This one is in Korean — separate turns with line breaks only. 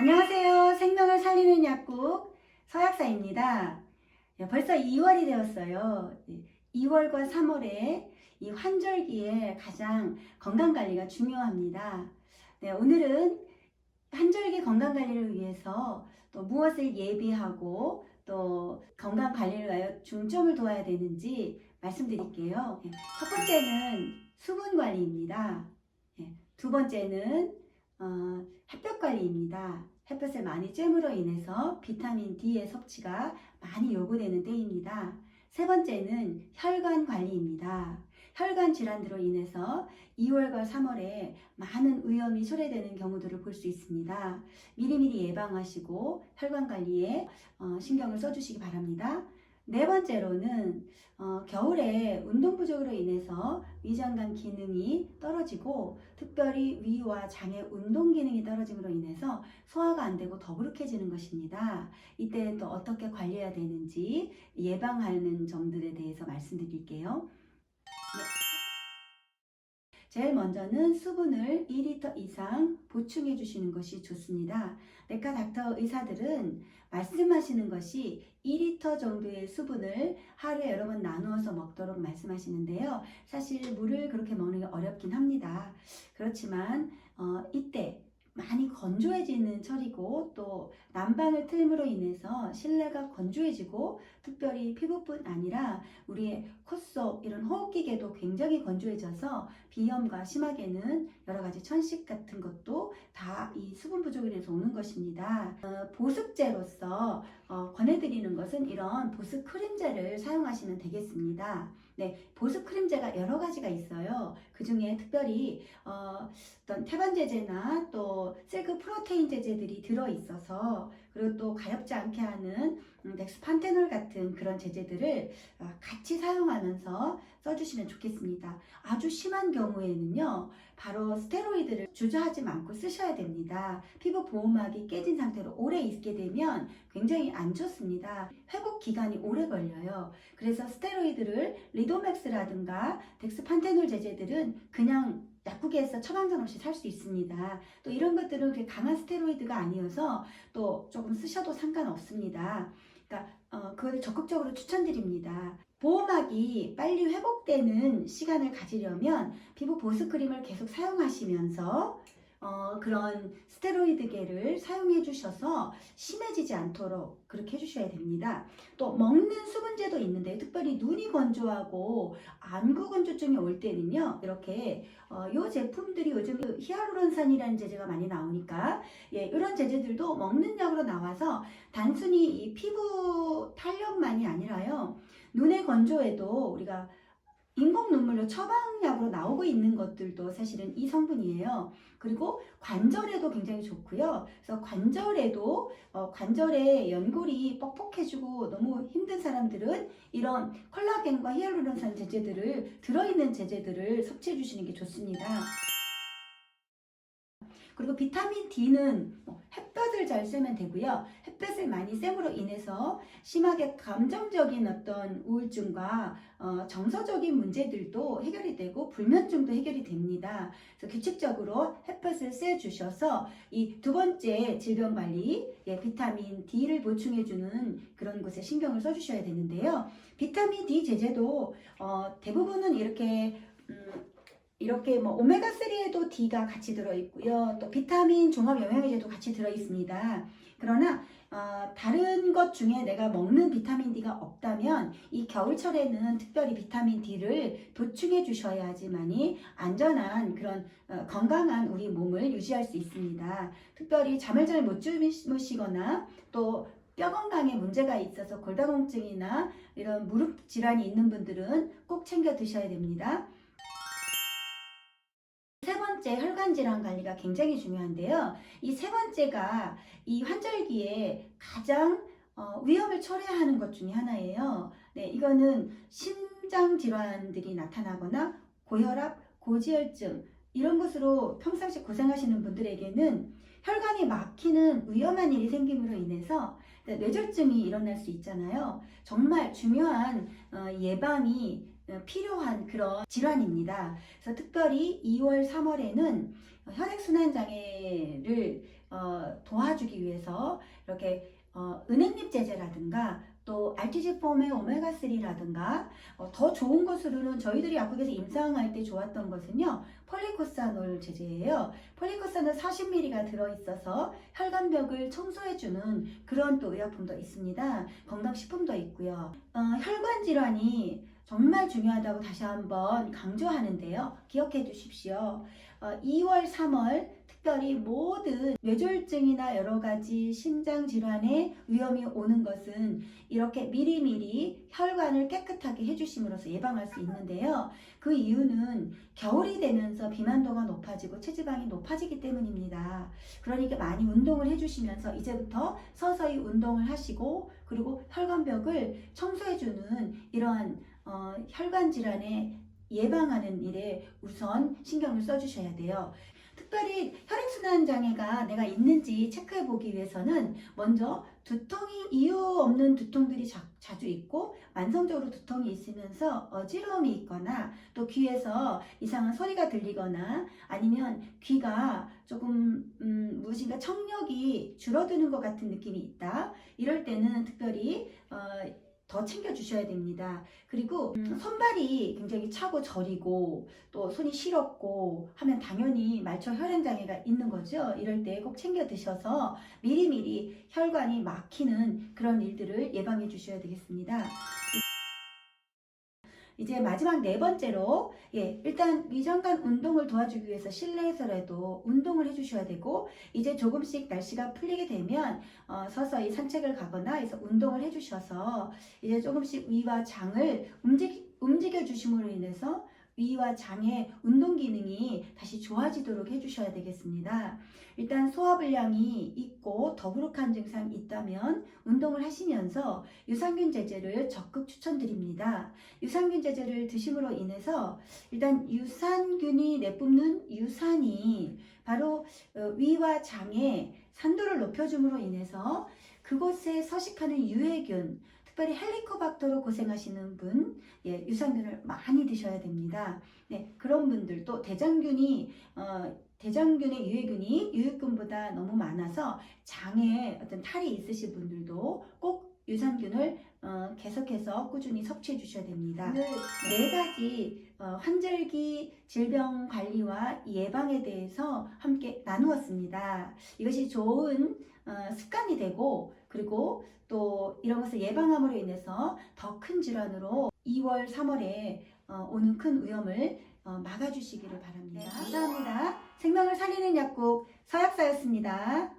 안녕하세요. 생명을 살리는 약국 서약사입니다. 야, 벌써 2월이 되었어요. 2월과 3월에 이 환절기에 가장 건강 관리가 중요합니다. 네, 오늘은 환절기 건강 관리를 위해서 또 무엇을 예비하고 또 건강 관리를 위하여 중점을 둬야 되는지 말씀드릴게요. 네, 첫 번째는 수분 관리입니다. 네, 두 번째는 어, 햇볕 관리입니다. 햇볕을 많이 쬐므로 인해서 비타민 D의 섭취가 많이 요구되는 때입니다. 세 번째는 혈관 관리입니다. 혈관 질환으로 인해서 2월과 3월에 많은 위험이 초래되는 경우들을 볼 수 있습니다. 미리미리 예방하시고 혈관 관리에 어, 신경을 써주시기 바랍니다. 네 번째로는 어, 겨울에 운동 부족으로 인해서 위장관 기능이 떨어지고 특별히 위와 장의 운동 기능이 떨어짐으로 인해서 소화가 안 되고 더부룩해지는 것입니다. 이때 또 어떻게 관리해야 되는지 예방하는 점들에 대해서 말씀드릴게요. 네. 제일 먼저는 수분을 2리터 이상 보충해 주시는 것이 좋습니다. 내과 닥터 의사들은 말씀하시는 것이 2리터 정도의 수분을 하루에 여러 번 나누어서 먹도록 말씀하시는데요. 사실 물을 그렇게 먹는 게 어렵긴 합니다. 그렇지만 어, 이때 많이 건조해지는 철이고 또 난방을 틀므로 인해서 실내가 건조해지고 특별히 피부뿐 아니라 우리의 콧속 이런 호흡기계도 굉장히 건조해져서 비염과 심하게는 여러 가지 천식 같은 것도 다 이 수분 부족에 대해서 오는 것입니다. 어, 보습제로서 어, 권해드리는 것은 이런 보습 크림제를 사용하시면 되겠습니다. 네, 보습 크림제가 여러 가지가 있어요. 그 중에 특별히 어, 어떤 태반제제나 또 셀크 프로테인 제제들이 들어 있어서 그리고 또 가렵지 않게 하는 음, 덱스판테놀 같은 그런 제제들을 어, 같이 사용하면서 써주시면 좋겠습니다. 아주 심한 경우에는요, 바로 스테로이드를 주저하지 않고 쓰셔야 됩니다. 피부 보호막이 깨진 상태로 오래 있게 되면 굉장히 안 좋습니다. 회복 기간이 오래 걸려요. 그래서 스테로이드를 리도맥스라든가 덱스판테놀 제제들은 그냥 약국에서 처방전 없이 살 수 있습니다. 또 이런 것들은 강한 스테로이드가 아니어서 또 조금 쓰셔도 상관없습니다. 그러니까 어, 그거를 적극적으로 추천드립니다. 보호막이 빨리 회복되는 시간을 가지려면 피부 보습크림을 계속 사용하시면서 어, 그런 스테로이드계를 사용해 주셔서 심해지지 않도록 그렇게 해주셔야 됩니다. 또 먹는 수분제도 있는데 특별히 눈이 건조하고 안구 건조증이 올 때는요 이렇게 어, 요 제품들이 요즘 히알루론산이라는 제제가 많이 나오니까 예, 이런 제제들도 먹는 약으로 나와서 단순히 이 피부 탄력만이 아니라요 눈의 건조에도 우리가 인공 눈물로 처방약으로 나오고 있는 것들도 사실은 이 성분이에요. 그리고 관절에도 굉장히 좋고요. 그래서 관절에도 어, 관절에 연골이 뻑뻑해지고 너무 힘든 사람들은 이런 콜라겐과 히알루론산 제제들을 들어있는 제제들을 섭취해 주시는 게 좋습니다. 그리고 비타민 D는 뭐 햇볕을 잘 쐬면 되고요. 햇볕을 많이 쐰으로 인해서 심하게 감정적인 어떤 우울증과 어, 정서적인 문제들도 해결이 되고 불면증도 해결이 됩니다. 그래서 규칙적으로 햇볕을 쐬 주셔서 이 두 번째 질병 관리, 예, 비타민 D를 보충해 주는 그런 곳에 신경을 써 주셔야 되는데요. 비타민 D 제제도 어, 대부분은 이렇게 음, 이렇게 뭐 오메가 3에도 D가 같이 들어 있고요. 또 비타민 종합 영양제도 같이 들어 있습니다. 그러나 어, 다른 것 중에 내가 먹는 비타민 D가 없다면 이 겨울철에는 특별히 비타민 D를 보충해 주셔야지만이 안전한 그런 어, 건강한 우리 몸을 유지할 수 있습니다. 특별히 잠을 잘 못 주무시거나 또 뼈 건강에 문제가 있어서 골다공증이나 이런 무릎 질환이 있는 분들은 꼭 챙겨 드셔야 됩니다. 세 번째 혈관 질환 관리가 굉장히 중요한데요. 이 세 번째가 이 환절기에 가장 어, 위험을 초래하는 것 중에 하나예요. 네, 이거는 심장 질환들이 나타나거나 고혈압, 고지혈증 이런 것으로 평상시 고생하시는 분들에게는 혈관이 막히는 위험한 일이 생김으로 인해서 뇌졸중이 일어날 수 있잖아요. 정말 중요한 어, 예방이 어, 필요한 그런 질환입니다. 그래서 특별히 2월, 3월에는 혈액순환 장애를 어, 도와주기 위해서 이렇게 어, 은행잎 제제라든가 또 RTG 폼의 오메가 3라든가 어, 더 좋은 것으로는 저희들이 약국에서 임상할 때 좋았던 것은요 폴리코사놀 제제예요. 폴리코사놀 40ml가 들어있어서 혈관벽을 청소해주는 그런 또 의약품도 있습니다. 건강식품도 있고요. 어, 혈관 질환이 정말 중요하다고 다시 한번 강조하는데요. 기억해 두십시오. 어, 2월, 3월 특별히 모든 뇌졸중이나 여러 가지 심장 질환의 위험이 오는 것은 이렇게 미리미리 혈관을 깨끗하게 해주심으로써 예방할 수 있는데요. 그 이유는 겨울이 되면서 비만도가 높아지고 체지방이 높아지기 때문입니다. 그러니까 많이 운동을 해주시면서 이제부터 서서히 운동을 하시고 그리고 혈관벽을 청소해주는 이러한 어, 혈관 질환에 예방하는 일에 우선 신경을 써주셔야 돼요. 특별히 혈액순환 장애가 내가 있는지 체크해 보기 위해서는 먼저 두통이 이유 없는 두통들이 자, 주 있고 만성적으로 두통이 있으면서 어지러움이 있거나 또 귀에서 이상한 소리가 들리거나 아니면 귀가 조금 음, 무엇인가 청력이 줄어드는 것 같은 느낌이 있다. 이럴 때는 특별히 어, 더 챙겨 주셔야 됩니다. 그리고 음, 손발이 굉장히 차고 저리고 또 손이 시렵고 하면 당연히 말초 혈행 장애가 있는 거죠. 이럴 때 꼭 챙겨 드셔서 미리미리 혈관이 막히는 그런 일들을 예방해 주셔야 되겠습니다. 이제 마지막 네 번째로 예, 일단 위장관 운동을 도와주기 위해서 실내에서라도 운동을 해주셔야 되고 이제 조금씩 날씨가 풀리게 되면 어, 서서히 산책을 가거나 해서 운동을 해주셔서 이제 조금씩 위와 장을 움직, 움직여 주심으로 인해서 위와 장의 운동 기능이 다시 좋아지도록 해주셔야 되겠습니다. 일단 소화불량이 있고 더부룩한 증상이 있다면 운동을 하시면서 유산균 제제를 적극 추천드립니다. 유산균 제제를 드심으로 인해서 일단 유산균이 내뿜는 유산이 바로 어, 위와 장의 산도를 높여줌으로 인해서 그곳에 서식하는 유해균, 특별히 헬리코박터로 고생하시는 분, 예, 유산균을 많이 드셔야 됩니다. 네, 그런 분들 또 대장균이 어, 대장균의 유해균이 유해균보다 너무 많아서 장에 어떤 탈이 있으신 분들도 꼭 유산균을 어, 계속해서 꾸준히 섭취해 주셔야 됩니다. 오늘 네 가지 어, 환절기 질병 관리와 예방에 대해서 함께 나누었습니다. 이것이 좋은 어, 습관이 되고 그리고 또 이런 것을 예방함으로 인해서 더 큰 질환으로 2월, 3월에 어, 오는 큰 위험을 어, 막아주시기를 바랍니다. 감사합니다. 생명을 살리는 약국 서약사였습니다.